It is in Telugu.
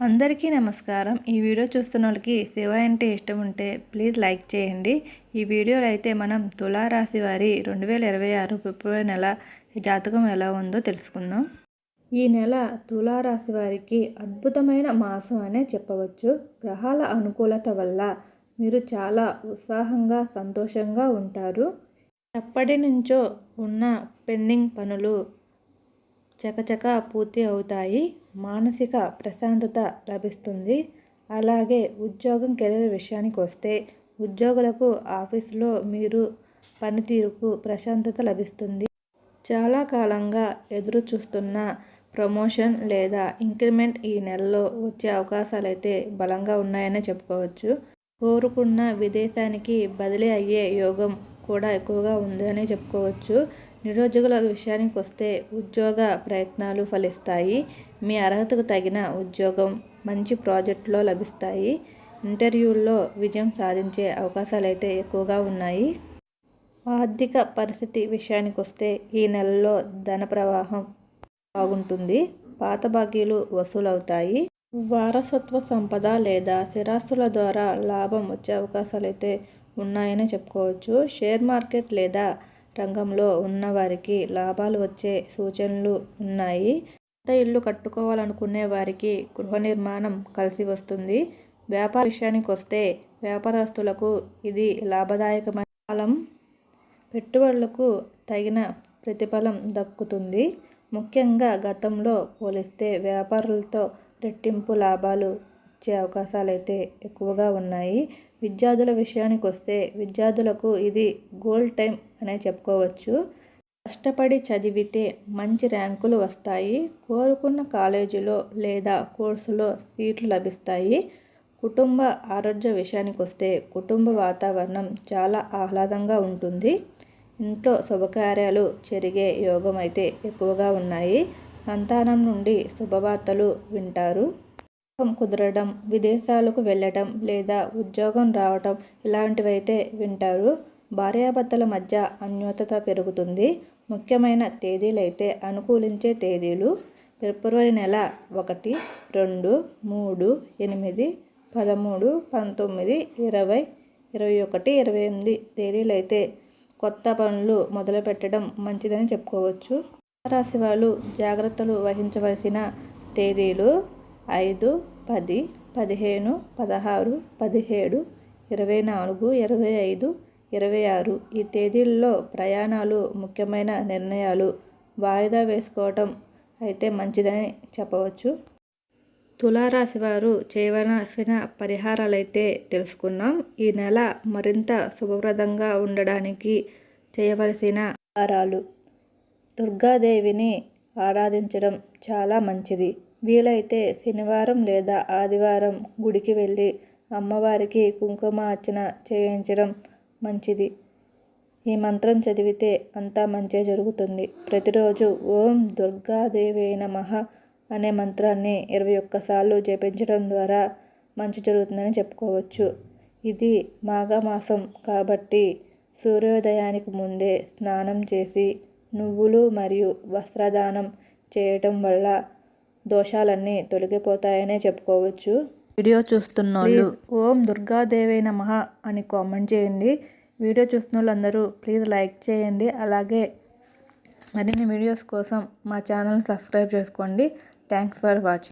అందరికీ నమస్కారం. ఈ వీడియో చూస్తున్న వాళ్ళకి శివ అంటే ఇష్టం ఉంటే ప్లీజ్ లైక్ చేయండి. ఈ వీడియోలో అయితే మనం తులారాశి వారి రెండు వేల ఇరవై ఆరు ఫిబ్రవరి నెల జాతకం ఎలా ఉందో తెలుసుకుందాం. ఈ నెల తులారాశి వారికి అద్భుతమైన మాసం అనే చెప్పవచ్చు. గ్రహాల అనుకూలత వల్ల మీరు చాలా ఉత్సాహంగా సంతోషంగా ఉంటారు. ఎప్పటి నుంచో ఉన్న పెండింగ్ పనులు చకచక పూర్తి అవుతాయి. మానసిక ప్రశాంతత లభిస్తుంది. అలాగే ఉద్యోగం కెరీర్ విషయానికి వస్తే ఉద్యోగులకు ఆఫీసులో మీరు పనితీరుకు ప్రశాంతత లభిస్తుంది. చాలా కాలంగా ఎదురు చూస్తున్న ప్రమోషన్ లేదా ఇంక్రిమెంట్ ఈ నెలలో వచ్చే అవకాశాలు అయితే బలంగా ఉన్నాయనే చెప్పుకోవచ్చు. కోరుకున్న విదేశానికి బదిలీ అయ్యే యోగం కూడా ఎక్కువగా ఉందని చెప్పుకోవచ్చు. నిరుద్యోగుల విషయానికి వస్తే ఉద్యోగ ప్రయత్నాలు ఫలిస్తాయి. మీ అర్హతకు తగిన ఉద్యోగం మంచి ప్రాజెక్టులో లభిస్తాయి. ఇంటర్వ్యూల్లో విజయం సాధించే అవకాశాలు అయితే ఎక్కువగా ఉన్నాయి. ఆర్థిక పరిస్థితి విషయానికి వస్తే ఈ నెలలో ధన ప్రవాహం బాగుంటుంది. పాత బాకీలు వసూలవుతాయి. వారసత్వ సంపద లేదా స్థిరాస్తుల ద్వారా లాభం వచ్చే అవకాశాలు అయితే ఉన్నాయని చెప్పుకోవచ్చు. షేర్ మార్కెట్ లేదా రంగంలో ఉన్నవారికి లాభాలు వచ్చే సూచనలు ఉన్నాయి. కొత్త ఇల్లు కట్టుకోవాలనుకునే వారికి గృహ నిర్మాణం కలిసి వస్తుంది. వ్యాపార విషయానికి వస్తే వ్యాపారస్తులకు ఇది లాభదాయకమైన కాలం. పెట్టుబడులకు తగిన ప్రతిఫలం దక్కుతుంది. ముఖ్యంగా గతంలో పోలిస్తే వ్యాపారులతో రెట్టింపు లాభాలు ఇచ్చే అవకాశాలు అయితే ఎక్కువగా ఉన్నాయి. విద్యార్థుల విషయానికి వస్తే విద్యార్థులకు ఇది గోల్డ్ టైం అనే చెప్పుకోవచ్చు. కష్టపడి చదివితే మంచి ర్యాంకులు వస్తాయి. కోరుకున్న కాలేజీలో లేదా కోర్సులో సీట్లు లభిస్తాయి. కుటుంబ ఆరోగ్య విషయానికి వస్తే కుటుంబ వాతావరణం చాలా ఆహ్లాదంగా ఉంటుంది. ఇంట్లో శుభకార్యాలు జరిగే యోగం అయితే ఎక్కువగా ఉన్నాయి. సంతానం నుండి శుభవార్తలు వింటారు. కుదరడం విదేశాలకు వెళ్ళటం లేదా ఉద్యోగం రావటం ఇలాంటివైతే వింటారు. భార్యాభర్తల మధ్య అన్యోతత పెరుగుతుంది. ముఖ్యమైన తేదీలైతే అనుకూలించే తేదీలు ఫిబ్రవరి నెల ఒకటి రెండు మూడు ఎనిమిది పదమూడు పంతొమ్మిది ఇరవై ఇరవై ఒకటి ఇరవై ఎనిమిది తేదీలైతే కొత్త పనులు మొదలుపెట్టడం మంచిదని చెప్పుకోవచ్చు. రాశి వాళ్ళు జాగ్రత్తలు వహించవలసిన తేదీలు ఐదు పది పదిహేను పదహారు పదిహేడు ఇరవై నాలుగు ఇరవై ఐదు ఇరవై ఆరు ఈ తేదీల్లో ప్రయాణాలు ముఖ్యమైన నిర్ణయాలు వాయిదా వేసుకోవటం అయితే మంచిదని చెప్పవచ్చు. తులారాశి వారు చేయవలసిన పరిహారాలైతే తెలుసుకున్నాం. ఈ నెల మరింత శుభప్రదంగా ఉండడానికి చేయవలసిన ఆహారాలు. దుర్గాదేవిని ఆరాధించడం చాలా మంచిది. వీలైతే శనివారం లేదా ఆదివారం గుడికి వెళ్ళి అమ్మవారికి కుంకుమ అర్చన చేయించడం మంచిది. ఈ మంత్రం చదివితే అంతా మంచే జరుగుతుంది. ప్రతిరోజు ఓం దుర్గాదేవి నమః అనే మంత్రాన్ని ఇరవై ఒక్కసార్లు జపించడం ద్వారా మంచి జరుగుతుందని చెప్పుకోవచ్చు. ఇది మాఘమాసం కాబట్టి సూర్యోదయానికి ముందే స్నానం చేసి నువ్వులు మరియు వస్త్రదానం చేయటం వల్ల దోషాలన్నీ తొలగిపోతాయనే చెప్పుకోవచ్చు. వీడియో చూస్తున్నాళ్ళు ఓం దుర్గాదేవి నమ అని కామెంట్ చేయండి. వీడియో చూస్తున్న వాళ్ళందరూ ప్లీజ్ లైక్ చేయండి. అలాగే మరిన్ని వీడియోస్ కోసం మా ఛానల్ సబ్స్క్రైబ్ చేసుకోండి. Thanks for watching.